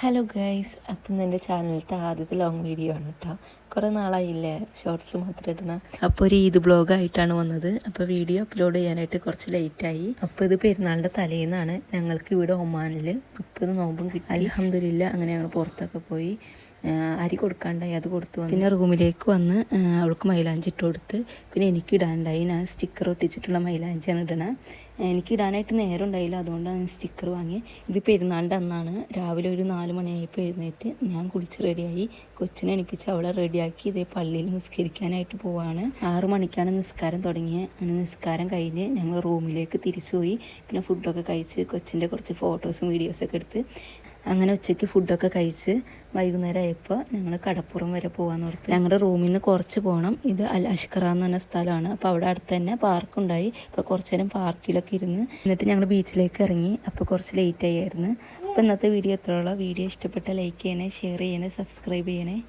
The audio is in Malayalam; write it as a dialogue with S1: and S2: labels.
S1: ഹലോ ഗൈസ് അപ്പം എന്റെ ചാനലിലത്തെ ആദ്യത്തെ ലോങ് വീഡിയോ ആണ് കേട്ടോ കുറേ നാളായില്ലേ ഷോർട്സ് മാത്രം ഇടണം അപ്പോൾ ഒരു ഈദ് ബ്ലോഗായിട്ടാണ് വന്നത്. അപ്പോൾ വീഡിയോ അപ്ലോഡ് ചെയ്യാനായിട്ട് കുറച്ച് ലേറ്റായി അപ്പോൾ ഇത് പെരുന്നാളിന്റെ തലേന്നാണ് ഞങ്ങൾക്ക് ഇവിടെ ഒമാനിൽ മുപ്പത് നോമ്പും കിട്ടി. അലഹമില്ല അങ്ങനെ ഞങ്ങൾ പുറത്തൊക്കെ പോയി അരി കൊടുക്കാണ്ടായി അത് കൊടുത്തു. പിന്നെ റൂമിലേക്ക് വന്ന് അവൾക്ക് മൈലാഞ്ചി ഇട്ട് കൊടുത്ത്. പിന്നെ എനിക്ക് ഇടാനുണ്ടായി. ഞാൻ സ്റ്റിക്കർ ഒട്ടിച്ചിട്ടുള്ള മൈലാഞ്ചിയാണ് ഇടണേ. എനിക്ക് ഇടാനായിട്ട് നേരം ഉണ്ടായില്ല അതുകൊണ്ടാണ് ഞാൻ സ്റ്റിക്കർ വാങ്ങി. ഇത് പെരുന്നാളിന്റെ അന്നാണ്. രാവിലെ ഒരു നാല് മണിയായപ്പോൾ എഴുന്നേറ്റ് ഞാൻ കുളിച്ച് റെഡിയായി കൊച്ചിനെ എണിപ്പിച്ച് അവളെ റെഡിയാക്കി ഇതേ പള്ളിയിൽ നിസ്കരിക്കാനായിട്ട് പോവാണ്. ആറു മണിക്കാണ് നിസ്കാരം തുടങ്ങിയത് അങ്ങനെ നിസ്കാരം കഴിഞ്ഞ് ഞങ്ങൾ റൂമിലേക്ക് തിരിച്ചുപോയി. പിന്നെ ഫുഡൊക്കെ കഴിച്ച് കൊച്ചിന്റെ കുറച്ച് ഫോട്ടോസും വീഡിയോസൊക്കെ എടുത്ത് അങ്ങനെ ഉച്ചയ്ക്ക് ഫുഡൊക്കെ കഴിച്ച് വൈകുന്നേരം ആയപ്പോൾ ഞങ്ങൾ കടപ്പുറം വരെ പോകാമെന്ന് ഓർത്ത്. ഞങ്ങളുടെ റൂമിൽ നിന്ന് കുറച്ച് പോകണം ഇത് അൽ അഷ്കറ എന്ന് പറഞ്ഞ സ്ഥലമാണ്. അപ്പോൾ അവിടെ അടുത്ത് തന്നെ പാർക്കുണ്ടായി അപ്പോൾ കുറച്ച് നേരം പാർക്കിലൊക്കെ ഇരുന്ന് എന്നിട്ട് ഞങ്ങൾ ബീച്ചിലേക്ക് ഇറങ്ങി. അപ്പോൾ കുറച്ച് ലേറ്റ് ആയിരുന്നു. അപ്പോൾ ഇന്നത്തെ വീഡിയോ എത്രയുള്ള വീഡിയോ ഇഷ്ടപ്പെട്ട ലൈക്ക് ചെയ്യണേ ഷെയർ ചെയ്യണേ സബ്സ്ക്രൈബ് ചെയ്യണേ.